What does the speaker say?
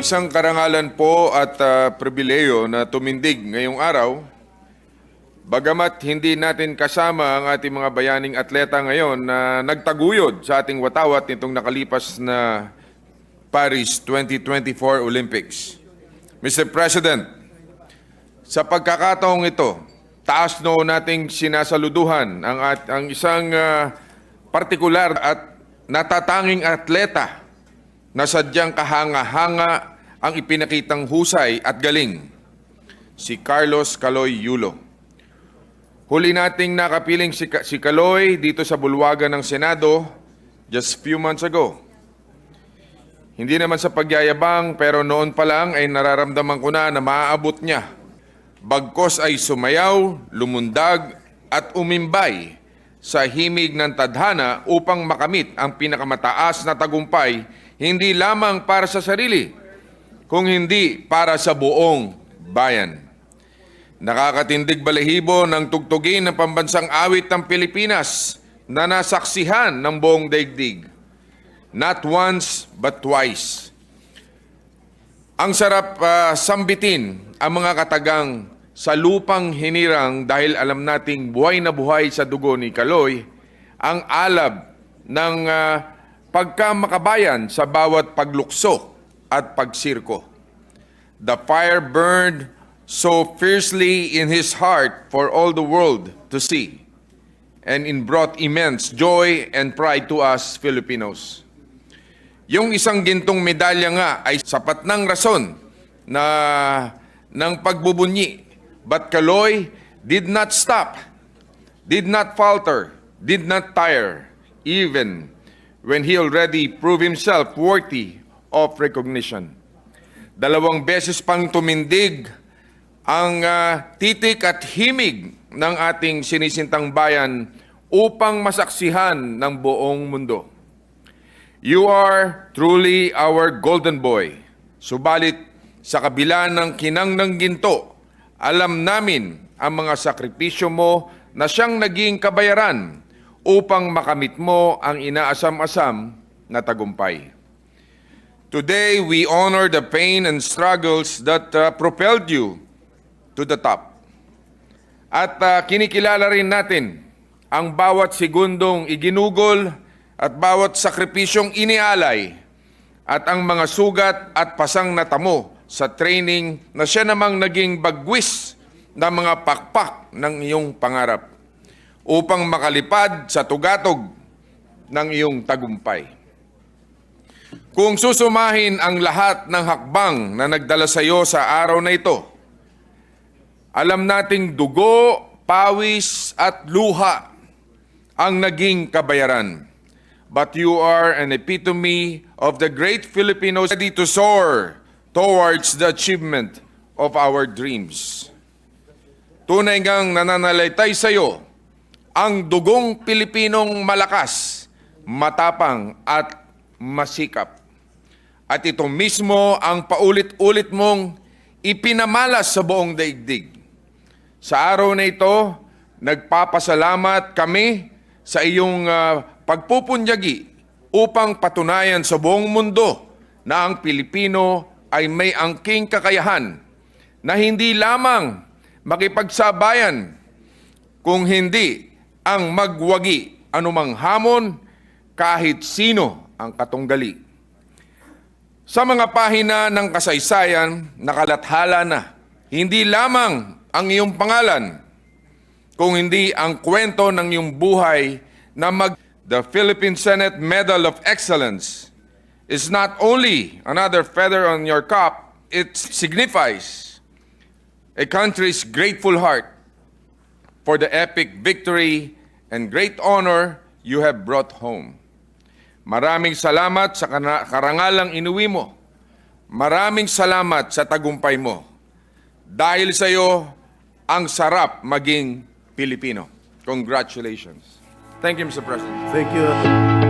Isang karangalan po at ah, pribileyo na tumindig ngayong araw. Bagamat hindi natin kasama ang ating mga bayaning atleta ngayon na nagtaguyod sa ating watawat nitong nakalipas na Paris 2024 Olympics. Mr. President, sa pagkakataong ito, taas noo nating sinasaluduhan ang, at, ang isang ah, partikular at natatanging atleta na sadyang kahanga-hanga ang ipinakitang husay at galing, si Carlos Caloy Yulo. Huli nating nakapiling si, si Caloy dito sa bulwagan ng Senado just few months ago. Hindi naman sa pagyayabang pero noon pa lang ay nararamdaman ko na na maaabot niya. Bagkos ay sumayaw, lumundag at umimbay sa himig ng tadhana upang makamit ang pinakamataas na tagumpay hindi lamang para sa sarili, kung hindi para sa buong bayan. Nakakatindig balahibo ng tugtugin ng pambansang awit ng Pilipinas na nasaksihan ng buong daigdig. Not once, but twice. Ang sarap ah, sambitin ang mga katagang sa lupang hinirang dahil alam nating buhay na buhay sa dugo ni Kaloy ang alab ng ah, pagkamakabayan sa bawat paglukso at pagsirko. The fire burned so fiercely in his heart for all the world to see, and it brought immense joy and pride to us Filipinos. Yung isang gintong medalya nga ay sapat ng rason na ng pagbubunyi. But Kaloy did not stop, did not falter, did not tire, even when he already proved himself worthy of recognition. Dalawang beses pang tumindig ang ah, titik at himig ng ating sinisintang bayan upang masaksihan ng buong mundo. You are truly our golden boy. Subalit sa kabila ng kinang ng ginto, alam namin ang mga sakripisyo mo na siyang naging kabayaran upang makamit mo ang inaasam-asam na tagumpay. Today, we honor the pain and struggles that uh, propelled you to the top. At uh, kinikilala rin natin ang bawat segundong iginugol at bawat sakripisyong inialay at ang mga sugat at pasang natamo sa training na siya namang naging bagwis ng mga pakpak ng iyong pangarap upang makalipad sa tugatog ng iyong tagumpay. Kung susumahin ang lahat ng hakbang na nagdala sa iyo sa araw na ito, alam nating dugo, pawis at luha ang naging kabayaran. But you are an epitome of the great Filipinos ready to soar towards the achievement of our dreams. Tunay ngang nananalaytay sa iyo ang dugong Pilipinong malakas, matapang at masikap. At ito mismo ang paulit-ulit mong ipinamalas sa buong daigdig. Sa araw na ito, nagpapasalamat kami sa iyong ah, pagpupunyagi upang patunayan sa buong mundo na ang Pilipino ay may angking kakayahan na hindi lamang makipagsabayan kung hindi ang magwagi anumang hamon kahit sino ang katunggali. Sa mga pahina ng kasaysayan, nakalathala na hindi lamang ang iyong pangalan, kung hindi ang kwento ng iyong buhay na mag the Philippine Senate Medal of Excellence is not only another feather on your cap, it signifies a country's grateful heart for the epic victory and great honor you have brought home. Maraming salamat sa karangalang inuwi mo. Maraming salamat sa tagumpay mo. Dahil sa iyo, ang sarap maging Pilipino. Congratulations. Thank you, Mr. President. Thank you.